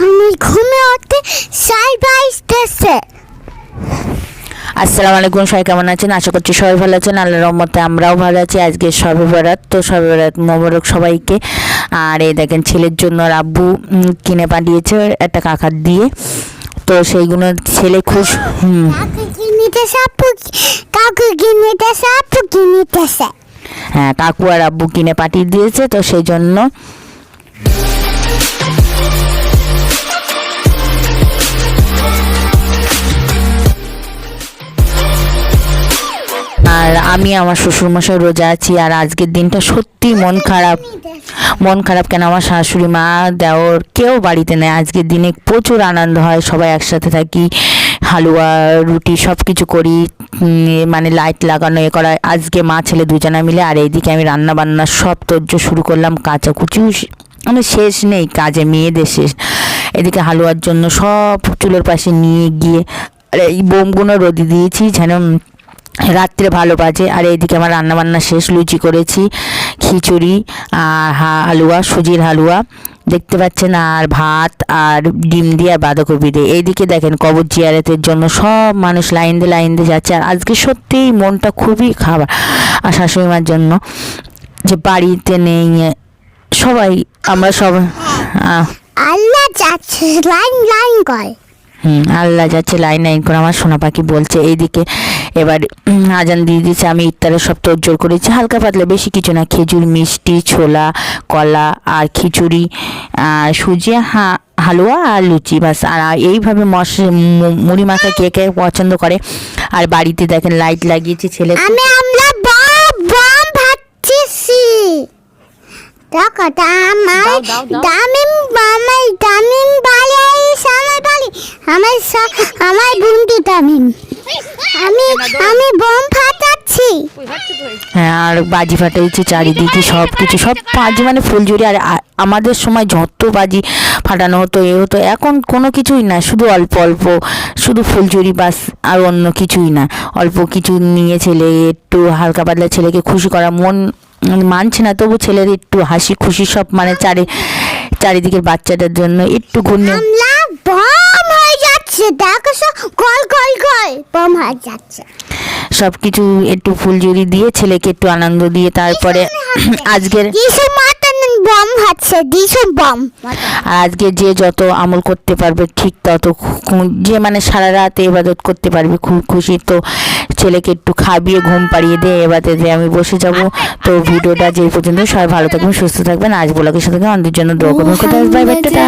আমি ঘুমে উঠতে বাইসতেছে আসসালামু আলাইকুম সবাই কেমন আছেন? আশা করছি সবাই ভালো আছেন। আল্লাহর রহমতে আমরাও ভালো আছি। আজকে সবে বরাত তো সবে বরাত মোবারক সবাইকে। আর এই দেখেন ছেলের জন্য আব্বু কিনে পাঠিয়েছে একটা কাকার দিয়ে। তো সেইগুলো ছেলে খুব হুম, হ্যাঁ কাকু আর আব্বু কিনে পাঠিয়ে দিয়েছে তো সেই জন্য আমি, আমার শ্বশুরমশাই রোজা আছি আর আজকের দিনটা সত্যি মন খারাপ। মন খারাপ কেন? আমার শাশুড়ি মা দেওর কেউ বাড়িতে নেয় আজকের দিনে প্রচুর আনন্দ হয়, সবাই একসাথে থাকি, হালুয়া, রুটি সব কিছু করি মানে লাইট লাগানো, এ করা। আজকে মা ছেলে দুজনা মিলে আর এইদিকে আমি রান্না বান্না সব তোর্য শুরু করলাম কাঁচাকুচিও শে- মানে শেষ নেই, কাজে মেয়েদের শেষ। এদিকে হালুয়ার জন্য সব চুলের পাশে নিয়ে গিয়ে, আর এই বোমগুলো রোদি দিয়েছি যেন রাত্রে ভালো বাজে। আর এইদিকে আমার রান্না বান্না শেষ লুচি করেছি খিচুড়ি আর হালুয়া সুজির হালুয়া। দেখতে পাচ্ছেন আর ভাত আর ডিম দিয়ে আর বাঁধাকপি দিয়ে। এইদিকে দেখেন কবর জিয়ারতের জন্য সব মানুষ লাইন দিয়ে লাইন দিয়ে যাচ্ছে। আর আজকে সত্যিই মনটা খুবই খাবার আর শাশুড়ি মার জন্য যে বাড়িতে নেই সবাই আমরা সব আহ, আল্লাহ যাচ্ছে লাইন লাইন কয়। হুম আল্লাহ যাচ্ছে লাইন লাইন করে আমার সোনা পাখি বলছে এইদিকে এবার আজান দিয়ে দিচ্ছে আমি ইফতারের সব তোড়জোড় করেছি হালকা পাতলা বেশি কিছু না খেজুর মিষ্টি ছোলা কলা আর খিচুড়ি আর সুজি হা হালুয়া আর লুচি বাস আর এইভাবে মশ মুড়ি মাখা কে কে পছন্দ করে আর বাড়িতে দেখেন লাইট লাগিয়েছি ছেলে আমি আমরা বম বম দেখো। দামিম আমার দামিম বাড়ি আমার আমার বন্ধু দামিম আমি আমি বম ফাটাচ্ছি। হ্যাঁ আর বাজি ফাটাইছি চারিদিকে সব কিছু সব বাজি মানে ফুলঝুরি। আর আমাদের সময় যত বাজি ফাটানো হতো এ হতো। এখন কোনো কিছুই না। শুধু অল্প অল্প। শুধু ফুলঝুরি বাস। আর অন্য কিছুই না। অল্প কিছু নিয়ে ছেলে একটু হালকা পাতলা ছেলেকে খুশি করা। মন মানছে না তবু ছেলের একটু হাসি খুশি সব মানে চারি চারিদিকের বাচ্চাটার জন্য একটু হয়ে যাচ্ছে সব কল কল কল যাচ্ছে। সব কিছু একটু ফুলঝুরি দিয়ে ছেলেকে একটু আনন্দ দিয়ে তারপরে আজকের বম হাচ্ছে যিশু বম। আর আজকে যে যত আমল করতে পারবে ঠিক তত যে মানে সারা রাত ইবাদত করতে পারবে খুব খুশি। তো ছেলেকে একটু খাবিয়ে ঘুম পাড়িয়ে দে এবারে দিয়ে আমি বসে যাব। তো ভিডিওটা যে পর্যন্ত সবাই ভালো থাকবেন সুস্থ থাকবেন। আজ বলাকে সাথে আমাদের জন্য দোয়া করবেন। Bye bye ta-ta.